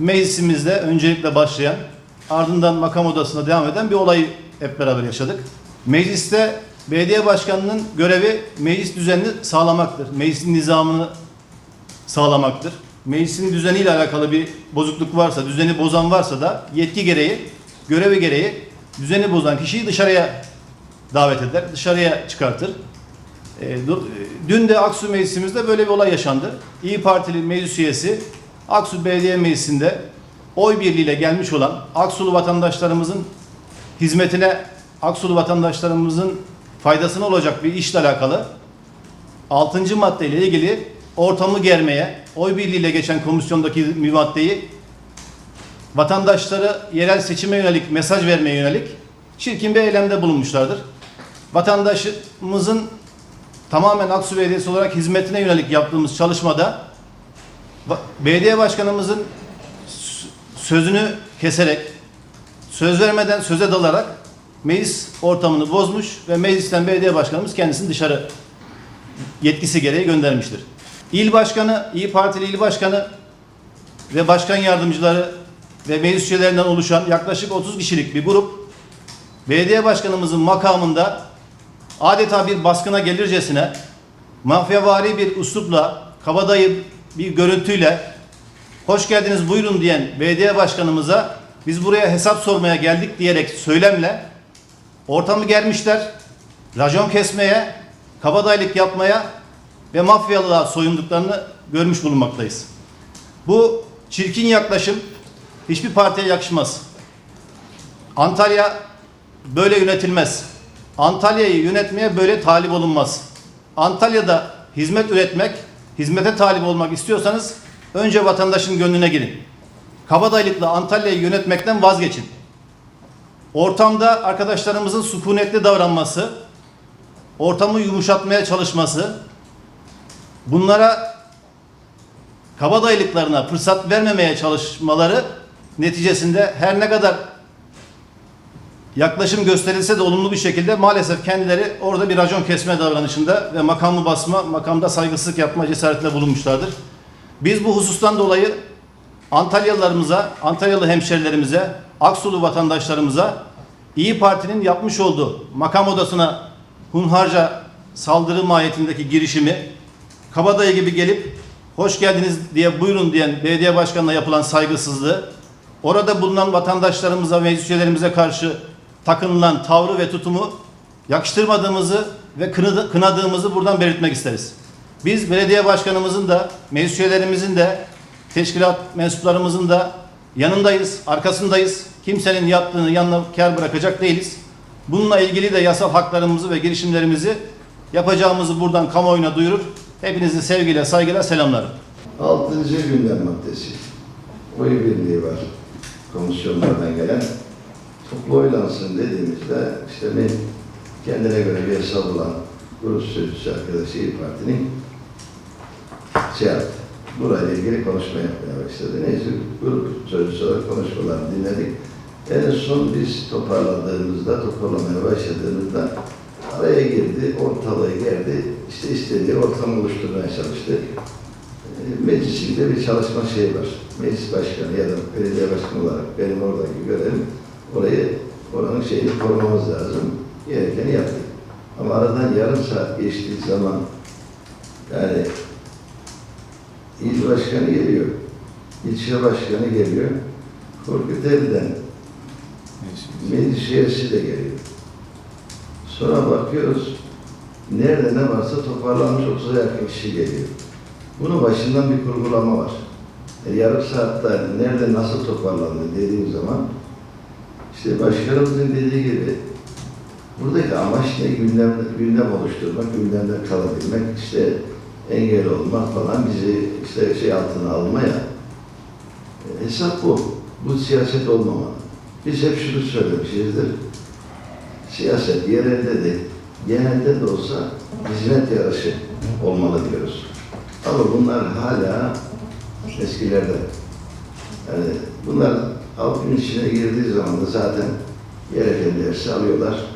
meclisimizde öncelikle başlayan, ardından makam odasına devam eden bir olayı hep beraber yaşadık. Mecliste belediye başkanının görevi meclis düzenini sağlamaktır. Meclisin nizamını sağlamaktır. Meclisin düzeniyle alakalı bir bozukluk varsa, düzeni bozan varsa da yetki gereği, görevi gereği düzeni bozan kişiyi dışarıya davet eder, dışarıya çıkartır. E, e, Dün de Aksu Meclisimizde böyle bir olay yaşandı. İyi Partili meclis üyesi Aksu Belediye Meclisi'nde oy birliğiyle gelmiş olan Aksulu vatandaşlarımızın hizmetine, Aksulu vatandaşlarımızın faydasına olacak bir işle alakalı 6. maddeyle ilgili ortamı germeye, oy birliğiyle geçen komisyondaki bir maddeyi vatandaşları yerel seçime yönelik mesaj vermeye yönelik çirkin bir eylemde bulunmuşlardır. Vatandaşımızın tamamen Aksu Belediyesi olarak hizmetine yönelik yaptığımız çalışmada belediye başkanımızın sözünü keserek, söz vermeden söze dalarak meclis ortamını bozmuş ve meclisten belediye başkanımız kendisini dışarı yetkisi gereği göndermiştir. İl başkanı, İyi Partili il başkanı ve başkan yardımcıları ve meclis üyelerinden oluşan yaklaşık 30 kişilik bir grup belediye başkanımızın makamında adeta bir baskına gelircesine mafyavari bir üslupla kabadayı bir görüntüyle hoş geldiniz buyurun diyen belediye başkanımıza biz buraya hesap sormaya geldik diyerek söylemle ortamı germişler. Racon kesmeye, kabadayılık yapmaya ve mafyalığa soyunduklarını görmüş bulunmaktayız. Bu çirkin yaklaşım hiçbir partiye yakışmaz. Antalya böyle yönetilmez. Antalya'yı yönetmeye böyle talip olunmaz. Antalya'da hizmet üretmek, hizmete talip olmak istiyorsanız önce vatandaşın gönlüne girin. Kabadayılıkla Antalya'yı yönetmekten vazgeçin. Ortamda arkadaşlarımızın sükunetli davranması, ortamı yumuşatmaya çalışması, bunlara kabadayılıklarına fırsat vermemeye çalışmaları neticesinde her ne kadar yaklaşım gösterilse de olumlu bir şekilde maalesef kendileri orada bir racon kesme davranışında ve makamı basma, makamda saygısızlık yapma cesaretle bulunmuşlardır. Biz bu husustan dolayı Antalyalılarımıza, Antalyalı hemşerilerimize, Aksulu vatandaşlarımıza İyi Parti'nin yapmış olduğu makam odasına hunharca saldırı mahiyetindeki girişimi kabadayı gibi gelip hoş geldiniz diye buyurun diyen belediye başkanına yapılan saygısızlığı orada bulunan vatandaşlarımıza, meclis üyelerimize karşı takınılan tavrı ve tutumu yakıştırmadığımızı ve kınadı- kınadığımızı buradan belirtmek isteriz. Biz belediye başkanımızın da, meclis üyelerimizin de, teşkilat mensuplarımızın da yanındayız, arkasındayız. Kimsenin yaptığını yanına kar bırakacak değiliz. Bununla ilgili de yasal haklarımızı ve girişimlerimizi yapacağımızı buradan kamuoyuna duyurur. Hepinizi sevgiyle, saygıyla selamlarım. Altıncı gündem maddesi. Oy birliği var. Komisyonlardan gelen. Toplu dediğimizde işte ben kendine göre bir hesap olan grup sözcüsü arkadaşı İYİ Parti'nin şey yaptı. Burayla ilgili konuşma yapmaya başladı. Neyse grup sözcüsü olarak konuşmalarını dinledik. En son biz toparladığımızda, toparlamaya başladığımızda araya girdi, ortalığı gerdi. İşte istediği ortamı oluşturmaya çalıştı. E, Meclisinde bir çalışma şeyi var. Meclis başkanı ya da belediye başkanı olarak benim oradaki görevim orayı, oranın şeyini korumamız lazım. Gerekeni yaptık. Ama aradan yarım saat geçtiği zaman yani il başkanı geliyor, ilçe başkanı geliyor, Korkut Elden meclis de geliyor. Sonra bakıyoruz, nerede ne varsa toparlanmış 30'a yakın kişi geliyor. Bunun başından bir kurgulama var. E, yarım saatte nerede nasıl toparlandı dediğim zaman işte başkanımızın dediği gibi buradaki amaç ne? Gündem, gündem oluşturmak, gündemde kalabilmek, işte engel olmak falan bizi işte şey altına almaya. E, hesap bu. Bu siyaset olmamalı. Biz hep şunu söylemişizdir. Siyaset yerelde de, genelde de olsa hizmet yarışı olmalı diyoruz. Ama bunlar hala eskilerde. Yani bunlar halkın içine girdiği zaman da zaten gereken dersi alıyorlar.